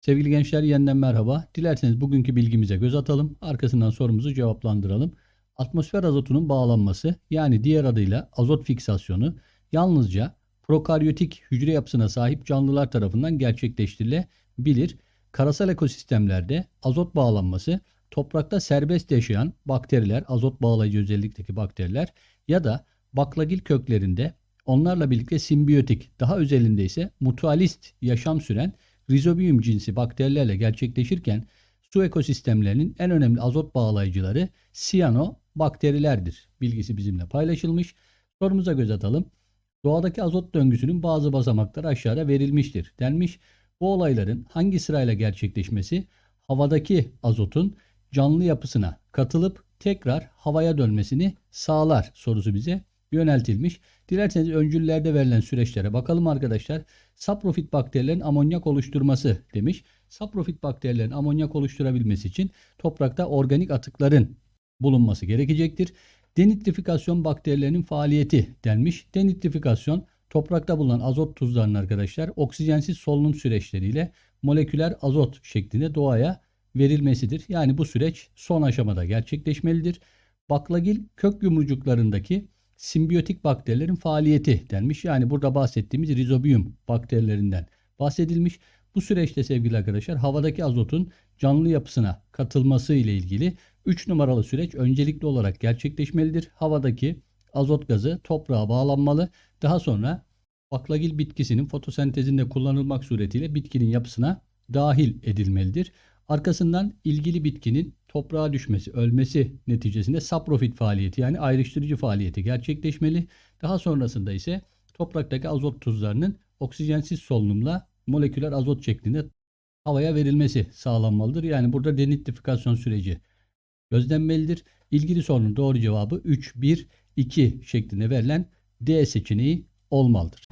Sevgili gençler yeniden merhaba. Dilerseniz bugünkü bilgimize göz atalım. Arkasından sorumuzu cevaplandıralım. Atmosfer azotunun bağlanması yani diğer adıyla azot fiksasyonu yalnızca prokaryotik hücre yapısına sahip canlılar tarafından gerçekleştirilebilir. Karasal ekosistemlerde azot bağlanması toprakta serbest yaşayan bakteriler, azot bağlayıcı özellikteki bakteriler ya da baklagil köklerinde onlarla birlikte simbiyotik, daha özelinde ise mutualist yaşam süren Rhizobium cinsi bakterilerle gerçekleşirken su ekosistemlerinin en önemli azot bağlayıcıları siyanobakterilerdir. Bilgisi bizimle paylaşılmış. Sorumuza göz atalım. Doğadaki azot döngüsünün bazı basamakları aşağıda verilmiştir denmiş. Bu olayların hangi sırayla gerçekleşmesi havadaki azotun canlı yapısına katılıp tekrar havaya dönmesini sağlar sorusu bize yöneltilmiş. Dilerseniz öncüllerde verilen süreçlere bakalım arkadaşlar. Saprofit bakterilerin amonyak oluşturması demiş. Saprofit bakterilerin amonyak oluşturabilmesi için toprakta organik atıkların bulunması gerekecektir. Denitrifikasyon bakterilerinin faaliyeti denmiş. Denitrifikasyon toprakta bulunan azot tuzlarının arkadaşlar oksijensiz solunum süreçleriyle moleküler azot şeklinde doğaya verilmesidir. Yani bu süreç son aşamada gerçekleşmelidir. Baklagil kök yumrucuklarındaki simbiyotik bakterilerin faaliyeti denmiş. Yani burada bahsettiğimiz rizobium bakterilerinden bahsedilmiş. Bu süreçte sevgili arkadaşlar havadaki azotun canlı yapısına katılması ile ilgili 3 numaralı süreç öncelikli olarak gerçekleşmelidir. Havadaki azot gazı toprağa bağlanmalı. Daha sonra baklagil bitkisinin fotosentezinde kullanılmak suretiyle bitkinin yapısına dahil edilmelidir. Arkasından ilgili bitkinin toprağa düşmesi, ölmesi neticesinde saprofit faaliyeti yani ayrıştırıcı faaliyeti gerçekleşmeli. Daha sonrasında ise topraktaki azot tuzlarının oksijensiz solunumla moleküler azot şeklinde havaya verilmesi sağlanmalıdır. Yani burada denitrifikasyon süreci gözlenmelidir. İlgili sorunun doğru cevabı 3, 1, 2 şeklinde verilen D seçeneği olmalıdır.